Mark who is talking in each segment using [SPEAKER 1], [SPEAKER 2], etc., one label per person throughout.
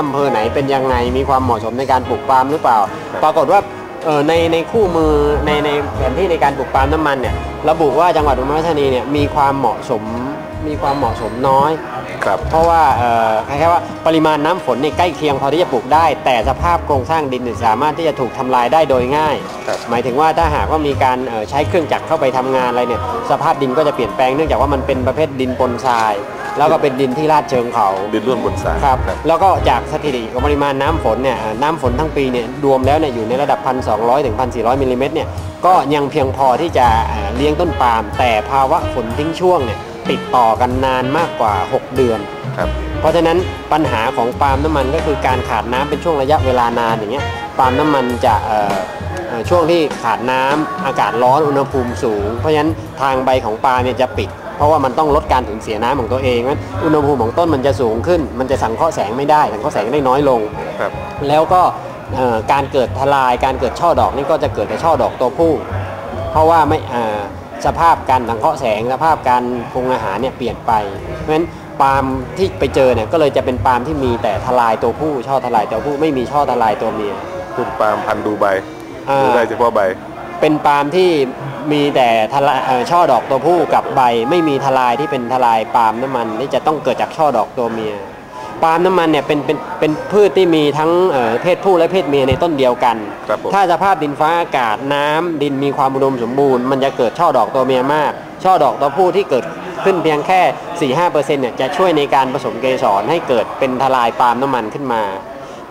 [SPEAKER 1] อำเภอไหนเป็นยังไงมีความเหมาะสมในการปลูกปาล์มหรือเปล่า ปรากฏว่าเอ่อในในคู่มือในในแผนที่ในการปลูกปาล์มน้ำมันเนี่ยระบุว่าจังหวัดอุบลราชธานีเนี่ยมีความเหมาะสม มีความเหมาะสมน้อย
[SPEAKER 2] ครับ
[SPEAKER 1] เพราะว่าเอ่อคล้ายๆว่าปริมาณน้ำฝนเนี่ยใกล้เคียงพอที่จะปลูกได้ แต่สภาพโครงสร้างดินเนี่ยสามารถที่จะถูกทำลายได้โดยง่าย
[SPEAKER 2] ครับ
[SPEAKER 1] หมายถึงว่าถ้าหากว่ามีการเอ่อใช้เครื่องจักรเข้าไปทำงานอะไรเนี่ยสภาพดินก็จะเปลี่ยนแปลงเนื่องจากว่ามันเป็นประเภทดินปนทราย แล้วก็เป็นดินที่ลาดเชิงเขา
[SPEAKER 2] ดินร่วนบนทราย
[SPEAKER 1] ครับแล้วก็จากสถิติของปริมาณน้ำฝนเนี่ยเอ่อน้ำฝนทั้งปีเนี่ยรวมแล้วเนี่ยอยู่ในระดับ 1,200ถึง1,400มิลลิเมตรเนี่ยก็ยังเพียงพอที่จะเอ่อเลี้ยงต้นปาล์มแต่ภาวะฝนทิ้งช่วงเนี่ย ติดต่อกันนานมากกว่า 6 เดือน
[SPEAKER 2] ครับ
[SPEAKER 1] เพราะฉะนั้นปัญหาของปาล์มน้ำมันก็คือการขาดน้ำเป็นช่วงระยะเวลานานอย่างเงี้ยปาล์มน้ำมันจะเอ่อเอ่อช่วงที่ขาดน้ำอากาศร้อนอุณหภูมิสูง เพราะฉะนั้นทางใบของปาล์มเนี่ยจะปิด เพราะว่ามันต้องลดการสูญเสียน้ำของตัวเองงั้นอุณหภูมิของต้นมันจะสูงขึ้น มันจะสังเคราะห์แสงไม่ได้สังเคราะห์แสงได้น้อยลง
[SPEAKER 2] ครับ
[SPEAKER 1] แล้วก็เอ่อการเกิดทลายการเกิดช่อดอกนี่ก็จะเกิดแต่ช่อดอกตัวผู้ เพราะว่าไม่เอ่อ สภาพการสังเคราะห์แสง สภาพการปรุงอาหารเนี่ยเปลี่ยนไป เพราะฉะนั้นปาล์มที่ไปเจอเนี่ยก็เลยจะเป็นปาล์มที่มีแต่ทลายตัวผู้ช่อทลายตัวผู้ไม่มีช่อทลายตัวเมีย
[SPEAKER 2] คุณปาล์มพันธุ์ดูใบ
[SPEAKER 1] อ่า
[SPEAKER 2] ดูได้เฉพาะใบ
[SPEAKER 1] เป็นปาล์มที่มีแต่ทลายเอ่อช่อดอกตัวผู้กับใบ ไม่มีทลายที่เป็นทลายปาล์มน้ำมันที่จะต้องเกิดจากช่อดอกตัวเมีย ปาล์มน้ำมันเนี่ยเป็นเป็นเป็นพืชที่มีทั้งเอ่อเพศผู้และเพศเมียในต้นเดียวกัน
[SPEAKER 2] ครับผม
[SPEAKER 1] ถ้าสภาพดินฟ้าอากาศน้ำดินมีความอุดมสมบูรณ์มันจะเกิดช่อดอกตัวเมียมาก ช่อดอกตัวผู้ที่เกิดขึ้นเพียงแค่ 4-5%เนี่ยจะช่วยในการผสมเกสรให้เกิดเป็นทลายปาล์มน้ำมันขึ้นมา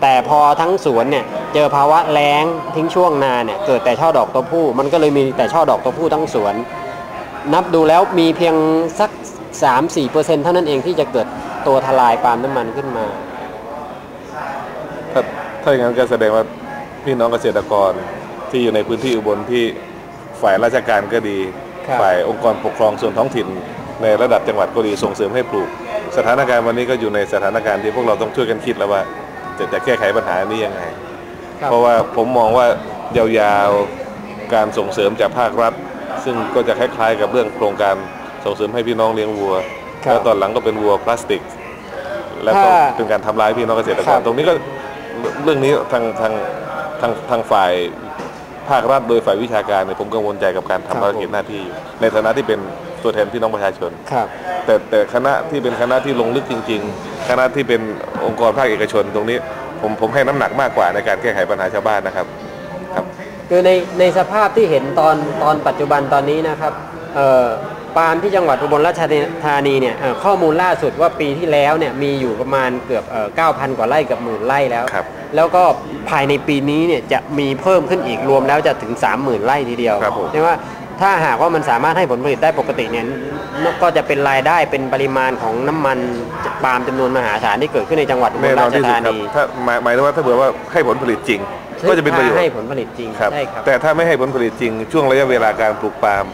[SPEAKER 1] แต่พอทั้งสวนเนี่ยเจอภาวะแล้งทิ้งช่วงนานเนี่ยเกิดแต่ช่อดอกตัวผู้ มันก็เลยมีแต่ช่อดอกตัวผู้ทั้งสวน นับดูแล้วมีเพียงสัก 3-4%เท่านั้นเองที่จะเกิด ตัวทลายปาล์มน้ำมันขึ้นมา
[SPEAKER 2] ถ้าถ้าอย่างนั้นก็แสดงว่าพี่น้องเกษตรกรที่อยู่ในพื้นที่อุบลที่ฝ่ายราชการก็ดี
[SPEAKER 1] ครับ
[SPEAKER 2] ฝ่ายองค์กรปกครองส่วนท้องถิ่น ในระดับจังหวัดก็ดีส่งเสริมให้ปลูก สถานการณ์วันนี้ก็อยู่ในสถานการณ์ที่พวกเราต้องช่วยกันคิดแล้วว่า จะจะแก้ไขปัญหานี้ยังไง
[SPEAKER 1] ครับ
[SPEAKER 2] เพราะว่าผมมองว่ายาวๆการส่งเสริมจากภาครัฐ ซึ่งก็จะคล้ายๆ กับเรื่องโครงการส่งเสริมให้พี่น้องเลี้ยงวัว
[SPEAKER 1] ครับ
[SPEAKER 2] แล้วตอนหลังก็เป็นวัวพลาสติก แล้วก็
[SPEAKER 1] ถ้า
[SPEAKER 2] เป็นการทำร้ายพี่น้องเกษตรก
[SPEAKER 1] ครั
[SPEAKER 2] ร
[SPEAKER 1] บ
[SPEAKER 2] ตรงนี้ก็เรื่องนี้ทางทางทางทางฝ่ายภาครัฐโดยฝ่ายวิชาการเนี่ยผมกังวลใจกับการ
[SPEAKER 1] ครับ
[SPEAKER 2] ทำภารกิจหน้าที่อยู่ในฐานะที่เป็นตัวแทนพี่น้องประชาชน
[SPEAKER 1] ครับ
[SPEAKER 2] แต่แต่คณะที่เป็นคณะที่ลงลึกจริง ๆ คณะที่เป็นองค์กรภาคเอกชนตรงนี้ผมผมให้น้ำหนักมากกว่าในการแก้ไขปัญหาชาวบ้านนะครับครับ
[SPEAKER 1] คือในในสภาพที่เห็นตอนตอนปัจจุบันตอนนี้นะครับเอ่อ ปาล์มที่จังหวัดอุบลราชธานีเนี่ยข้อมูลล่าสุดว่าปีที่แล้วเนี่ยมีอยู่ประมาณเกือบเอ่อ9,000 กว่าไร่กับหมื่นไร่แล้ว
[SPEAKER 2] ครับ
[SPEAKER 1] แล้วก็ภายในปีนี้เนี่ยจะมีเพิ่มขึ้นอีกรวมแล้วจะถึง 30,000 ไร่ทีเดียว
[SPEAKER 2] ครับผม
[SPEAKER 1] ใช่ว่าถ้าหากว่ามันสามารถให้ผลผลิตได้ปกติเนี่ยก็จะเป็นรายได้เป็นปริมาณของน้ำมันปาล์มจำนวนมหาศาลที่เกิดขึ้นในจังหวัดอุบลราชธานี
[SPEAKER 2] ถ้าหมายหมายถึงว่าถ้าเผื่อว่าให้ผลผลิตจริง ก็จะเป็นประโยชน์
[SPEAKER 1] ให้ผลผลิตจริง
[SPEAKER 2] ครับ
[SPEAKER 1] ใช่ครับ
[SPEAKER 2] แต่ถ้าไม่ให้ผลผลิตจริง ช่วงระยะเวลาการปลูกปาล์ม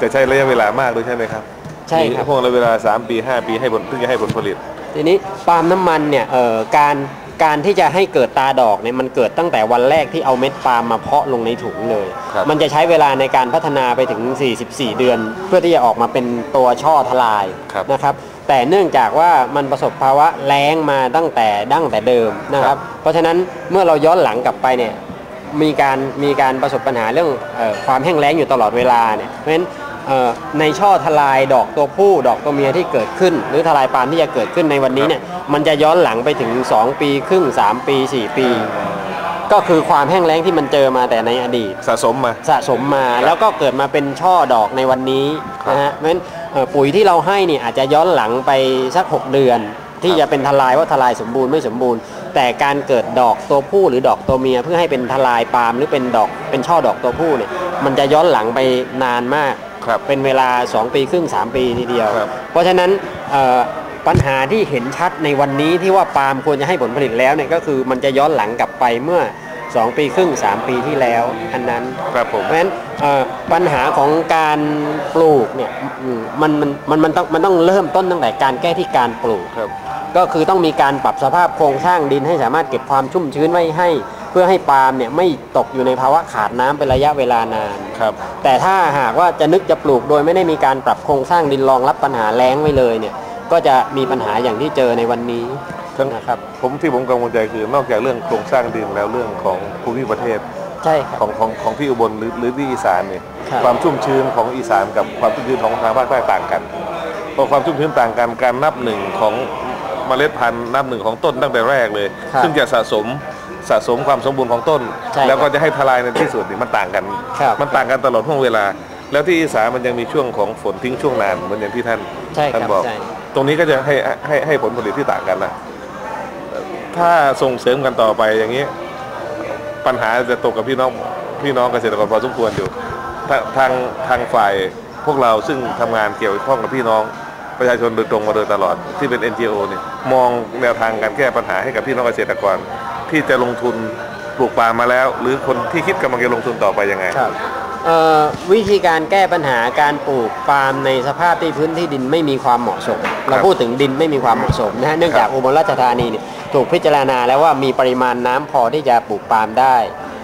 [SPEAKER 2] จะใช้ระยะเวลามากด้วยใช่ไหมครับ
[SPEAKER 1] ใช่ครับ
[SPEAKER 2] มีห่วงระยะเวลา 3 ปี 5 ปีให้ผลถึงจะให้ผลผลิต
[SPEAKER 1] ทีนี้ปาล์มน้ำมันเนี่ยเอ่อการการที่จะให้เกิดตาดอกเนี่ยมันเกิดตั้งแต่วันแรกที่เอาเม็ดปาล์มมาเพาะลงในถุงเลย
[SPEAKER 2] ครับ
[SPEAKER 1] มันจะใช้เวลาในการพัฒนาไปถึง 44 เดือน เพื่อที่จะออกมาเป็นตัวช่อทลาย
[SPEAKER 2] ครับ
[SPEAKER 1] นะครับ แต่เนื่องจากว่ามันประสบภาวะแล้งมาตั้งแต่ดั้งแต่เดิมนะครับ เพราะฉะนั้นเมื่อเราย้อนหลังกลับไปเนี่ย มีการมีการประสบปัญหาเรื่องเออความแห้งแล้งอยู่ตลอดเวลาเนี่ยเพราะฉะนั้นเอ่อ ในช่อทลายดอกตัวผู้ดอกตัวเมียที่เกิดขึ้น หรือทลายปาล์มที่จะเกิดขึ้นในวันนี้เนี่ยมันจะย้อนหลังไปถึง 2 ปีครึ่ง 3 ปี 4 ปี ก็คือความแห้งแล้งที่มันเจอมาแต่ในอดีต
[SPEAKER 2] สะสมมา
[SPEAKER 1] สะสมมาแล้วก็เกิดมาเป็นช่อดอกในวันนี้
[SPEAKER 2] ครับ
[SPEAKER 1] นะฮะเพราะฉะนั้นเอ่อปุ๋ยที่เราให้เนี่ยอาจจะย้อนหลังไปสัก 6 เดือนที่
[SPEAKER 2] ครับ
[SPEAKER 1] จะเป็นทลายว่าทลายสมบูรณ์ไม่สมบูรณ์ แต่การเกิดดอกตัวผู้หรือดอกตัวเมีย เพื่อให้เป็นทลายปาล์มหรือเป็นดอกเป็นช่อดอกตัวผู้เนี่ยมันจะย้อนหลังไปนานมาก
[SPEAKER 2] ครับ
[SPEAKER 1] เป็นเวลา 2 ปีครึ่ง 3 ปีทีเดียว
[SPEAKER 2] ครับ
[SPEAKER 1] เพราะฉะนั้นเอ่อปัญหาที่เห็นชัดในวันนี้ที่ว่าปาล์มควรจะให้ผลผลิตแล้วเนี่ยก็คือมันจะย้อนหลังกลับไปเมื่อ 2 ปีครึ่ง 3 ปีที่แล้วอันนั้น
[SPEAKER 2] ครับผม
[SPEAKER 1] เพราะฉะนั้นเอ่อปัญหาของการปลูกเนี่ยอืมมันมันมันมันต้องมันต้องเริ่มต้นตั้งแต่การแก้ที่การปลูก
[SPEAKER 2] ครับ
[SPEAKER 1] ก็คือต้องมีการปรับสภาพโครงสร้างดินให้สามารถเก็บความชุ่มชื้นไว้ให้เพื่อให้ปาล์มเนี่ยไม่ตกอยู่ในภาวะขาดน้ำเป็นระยะเวลานาน
[SPEAKER 2] ครับ
[SPEAKER 1] แต่ถ้าหากว่าจะนึกจะปลูกโดยไม่ได้มีการปรับโครงสร้างดินรองรับปัญหาแล้งไว้เลยเนี่ย ก็จะมีปัญหาอย่างที่เจอในวันนี้
[SPEAKER 2] ทั้ง
[SPEAKER 1] นะครับ
[SPEAKER 2] ผมที่ผมกังวลใจคือนอกจากเรื่องโครงสร้างดินแล้วเรื่องของภูมิประเทศ
[SPEAKER 1] ใช่ครับ
[SPEAKER 2] ของของของที่อุบลหรือหรือที่อีสานเนี่ย
[SPEAKER 1] ครับ
[SPEAKER 2] ความชุ่มชื้นของอีสานกับความชุ่มชื้นของทางภาคใต้ต่างกันพอความชุ่มชื้นต่างกันการนับหนึ่งของเมล็ดพันธุ์นับหนึ่งของต้นตั้งแต่แรกเลย
[SPEAKER 1] ครับ
[SPEAKER 2] ซึ่งจะสะสม สะสมความสมบูรณ์ของต้น
[SPEAKER 1] ใช่
[SPEAKER 2] แล้วก็จะให้ทลายในที่สุดนี่มันต่างกัน
[SPEAKER 1] ครับ
[SPEAKER 2] มันต่างกันตลอดห่วงเวลา แล้วที่อีสานมันยังมีช่วงของฝนทิ้งช่วงนานเหมือนอย่างที่ท่าน
[SPEAKER 1] ใช่ค
[SPEAKER 2] ท่าน
[SPEAKER 1] รับ
[SPEAKER 2] บอก
[SPEAKER 1] ใช่
[SPEAKER 2] ตรงนี้ก็จะให้ให้ให้ผลผลิตที่ต่างกันนะถ้าส่งเสริมกันต่อไปอย่างนี้ ปัญหาจะตกกับพี่น้องพี่น้องเกษตรกรพอสมควรอยู่ทาทางทางฝ่ายพวกเราซึ่งทำงานเกี่ยวข้องกับพี่น้องประชาชนโดยตรงมาโดยตลอดที่เป็น NGO เนี่ยมองแนวทางการแก้ปัญหาให้กับพี่น้องเกษตรกร ที่จะลงทุนปลูกปาล์มมาแล้ว หรือคนที่คิดกำลังจะลงทุนต่อไปยังไง
[SPEAKER 1] ครับเอ่อวิธีการแก้ปัญหาการปลูกปาล์มในสภาพที่พื้นที่ดินไม่มีความเหมาะสม เราพูดถึงดินไม่มีความเหมาะสมนะฮะเนื่องจากอุบลราชธานีเนี่ยถูกพิจารณาแล้วว่ามีปริมาณน้ำพอที่จะปลูกปาล์มได้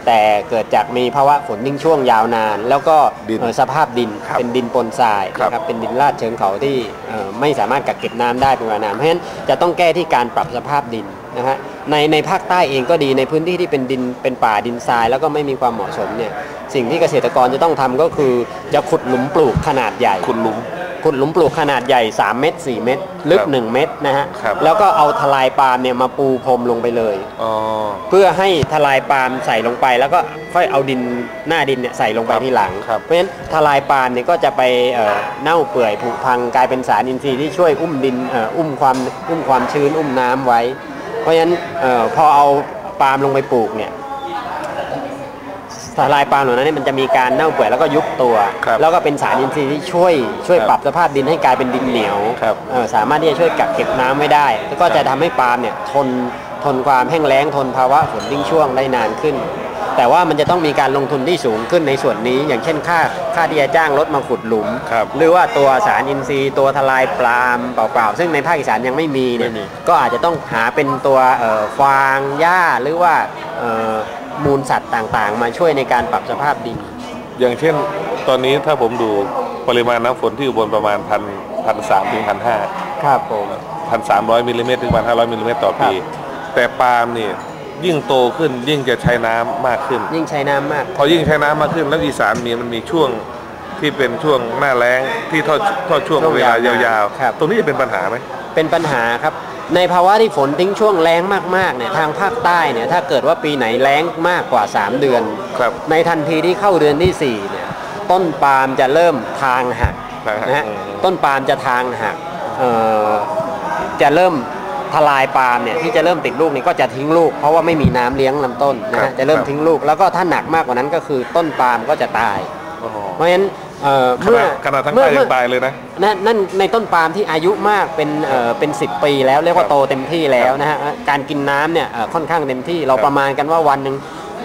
[SPEAKER 1] แต่เกิดจากมีภาวะฝนทิ้งช่วงยาวนาน แล้วก็
[SPEAKER 2] ดิน
[SPEAKER 1] เอ่อสภาพดิน
[SPEAKER 2] ครับ
[SPEAKER 1] เป็นดินปนทราย
[SPEAKER 2] ครับ
[SPEAKER 1] นะครับเป็นดินลาดเชิงเขาที่เอ่อไม่สามารถกักเก็บน้ำได้เป็นเวลานานเพราะฉะนั้นจะต้องแก้ที่การปรับสภาพดิน นะฮะในในภาคใต้เองก็ดีในพื้นที่ที่เป็นดินเป็นป่าดินทราย แล้วก็ไม่มีความเหมาะสมเนี่ยสิ่งที่เกษตรกรจะต้องทำก็คือจะขุดหลุมปลูกขนาดใหญ่
[SPEAKER 2] คุณลุง
[SPEAKER 1] ขุดหลุมปลูกขนาดใหญ่ 3 เมตร 4 เมตร ลึก
[SPEAKER 2] ครับ
[SPEAKER 1] 1เมตรนะฮะ
[SPEAKER 2] ครับ
[SPEAKER 1] แล้วก็เอาทลายปาล์มเนี่ยมาปูพรมลงไปเลย
[SPEAKER 2] อ๋อ
[SPEAKER 1] เพื่อให้ทลายปาล์มใส่ลงไป แล้วก็ค่อยเอาดินหน้าดินเนี่ยใส่ลงไป
[SPEAKER 2] ครับ
[SPEAKER 1] ทีหลัง
[SPEAKER 2] ครับ
[SPEAKER 1] เพราะฉะนั้นทลายปาล์มเนี่ยก็จะไปเอ่อเน่าเปื่อยผุพังกลายเป็นสารอินทรีย์ที่ช่วยอุ้มดินเอ่ออุ้มความอุ้มความชื้นอุ้มน้ำไว้ เพราะฉะนั้นเอ่อพอเอาปาล์มลงไปปลูกเนี่ยทลายปาล์มเหล่านั้นเนยมันจะมีการเน่าเปื่อยแล้วก็ยุบตัว
[SPEAKER 2] ครับ
[SPEAKER 1] แล้วก็เป็นสารอินทรีย์ที่ช่วยช่วย
[SPEAKER 2] ครับ
[SPEAKER 1] ปรับสภาพดินให้กลายเป็นดินเหนียว
[SPEAKER 2] ครับ
[SPEAKER 1] เอ่อสามารถที่จะช่วยกักเก็บน้ำไว้ได้ แล้วก็
[SPEAKER 2] ครับ
[SPEAKER 1] จะทำให้ปาล์มเนี่ยทนทนความแห้งแล้งทนภาวะฝนทิ้งช่วงได้นานขึ้น แต่ว่ามันจะต้องมีการลงทุนที่สูงขึ้นในส่วนนี้ อย่างเช่นค่าค่าที่จะจ้างรถมาขุดหลุม
[SPEAKER 2] ครับ
[SPEAKER 1] หรือว่าตัวสารอินทรีย์ ตัวทลายปาล์มเปล่าๆ ซึ่งในภาคอีสานยังไม่มีเนี่ย
[SPEAKER 2] ไม่มี
[SPEAKER 1] ก็อาจจะต้องหาเป็นตัวเอ่อฟางหญ้าหรือว่าเอ่อมูลสัตว์ต่างๆ มาช่วยในการปรับสภาพดิน
[SPEAKER 2] อย่างเช่นตอนนี้ถ้าผมดูปริมาณน้ำฝนที่อุบลประมาณพันพันสามถึงพันห้า
[SPEAKER 1] ครับผม
[SPEAKER 2] พันสามร้อยมิลลิเมตรถึงพันห้าร้อยมิลลิเมตรต่อปี
[SPEAKER 1] ครับ
[SPEAKER 2] แต่ปาล์มนี่ ยิ่งโตขึ้นยิ่งจะใช้น้ำมากขึ้น
[SPEAKER 1] ยิ่งใช้น้ำมาก
[SPEAKER 2] พอยิ่งใช้น้ำมากขึ้นแล้วอีสานมีมันมีช่วงที่เป็นช่วงหน้าแล้งที่ทอดทอดช่วง
[SPEAKER 1] ช่วง
[SPEAKER 2] เวลายา
[SPEAKER 1] วนานา
[SPEAKER 2] ว
[SPEAKER 1] ครับ
[SPEAKER 2] ๆตรงนี้จะเป็นปัญหาไหม
[SPEAKER 1] เป็นปัญหาครับ ในภาวะที่ฝนทิ้งช่วงแรงมากๆเนี่ยทางภาคใต้เนี่ยถ้าเกิดว่าปีไหนแรงมากกว่า 3 เดือน
[SPEAKER 2] ครับ
[SPEAKER 1] ในทันทีที่เข้าเดือนที่4เนี่ยต้นปาล์มจะเริ่มทางหัก
[SPEAKER 2] ทางหัก
[SPEAKER 1] นะฮะ
[SPEAKER 2] อืม
[SPEAKER 1] ต้นปาล์มจะทางหักเอ่อจะเริ่ม ทลายปาล์มเนี่ยที่จะเริ่มติดลูกเนี่ยก็จะทิ้งลูก เพราะว่าไม่มีน้ำเลี้ยงลำต้นนะ
[SPEAKER 2] ครั
[SPEAKER 1] ฮะ
[SPEAKER 2] บ
[SPEAKER 1] จะเริ่ม
[SPEAKER 2] ครับ
[SPEAKER 1] ทิ้งลูก แล้วก็ถ้าหนักมากกว่านั้นก็คือต้นปาล์มก็จะตาย
[SPEAKER 2] อ๋อ
[SPEAKER 1] เพราะฉะนั้นเอ่อ
[SPEAKER 2] ข
[SPEAKER 1] เมื่อ
[SPEAKER 2] นาดขนาดทั้ง
[SPEAKER 1] เมื่
[SPEAKER 2] ใต้
[SPEAKER 1] อ
[SPEAKER 2] ยังตายเลยนะ
[SPEAKER 1] นั่นนั่นในต้นปาล์มที่อายุมากเป็นเอ่อเป็น 10 ปีแล้วเรียกว่า
[SPEAKER 2] ครับ
[SPEAKER 1] โตเต็มที่แล้วนะฮะการกินน้ำเนี่ยเอ่อค่อนข้างเต็มที่เรา
[SPEAKER 2] ครับ
[SPEAKER 1] ประมาณกันว่าวันหนึ่ง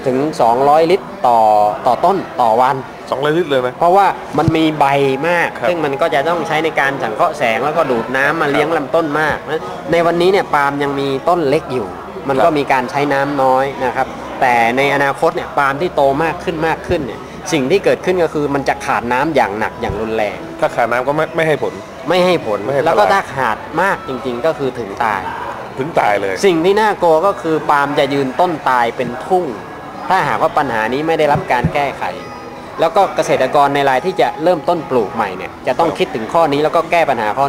[SPEAKER 1] ถึง 200 ลิตรต่อต่อต้นต่อวัน
[SPEAKER 2] สองร้อยลิตรเลยนะ
[SPEAKER 1] เพราะว่ามันมีใบมาก
[SPEAKER 2] ครับ
[SPEAKER 1] ซึ่งมันก็จะต้องใช้ในการสังเคราะห์แสงแล้วก็ดูดน้ำมาเลี้ยงลำต้นมากนะในวันนี้เนี่ยปาล์มยังมีต้นเล็กอยู่ มัน
[SPEAKER 2] ครับ
[SPEAKER 1] ก็มีการใช้น้ำน้อยนะครับ แต่ในอนาคตเนี่ยปาล์มที่โตมากขึ้นมากขึ้นเนี่ยสิ่งที่เกิดขึ้นก็คือมันจะขาดน้ำอย่างหนักอย่างรุนแรง
[SPEAKER 2] ถ้าขาดน้ำก็ไม่ไม่ให้ผล
[SPEAKER 1] ไม่ให้ผล
[SPEAKER 2] ไม่ให้
[SPEAKER 1] แล้วก็
[SPEAKER 2] ทลาย
[SPEAKER 1] ถ้าขาดมากจริงๆ ก็คือถึงตาย
[SPEAKER 2] ถึงตายเลย
[SPEAKER 1] สิ่งที่น่ากลัวก็คือปาล์มจะยืนต้นตายเป็นทุ่ง ถ้าหากว่าปัญหานี้ไม่ได้รับการแก้ไข แล้วก็เกษตรกรในรายที่จะเริ่มต้นปลูกใหม่เนี่ยจะต้องคิดถึงข้อนี้แล้วก็แก้ปัญหาข้อ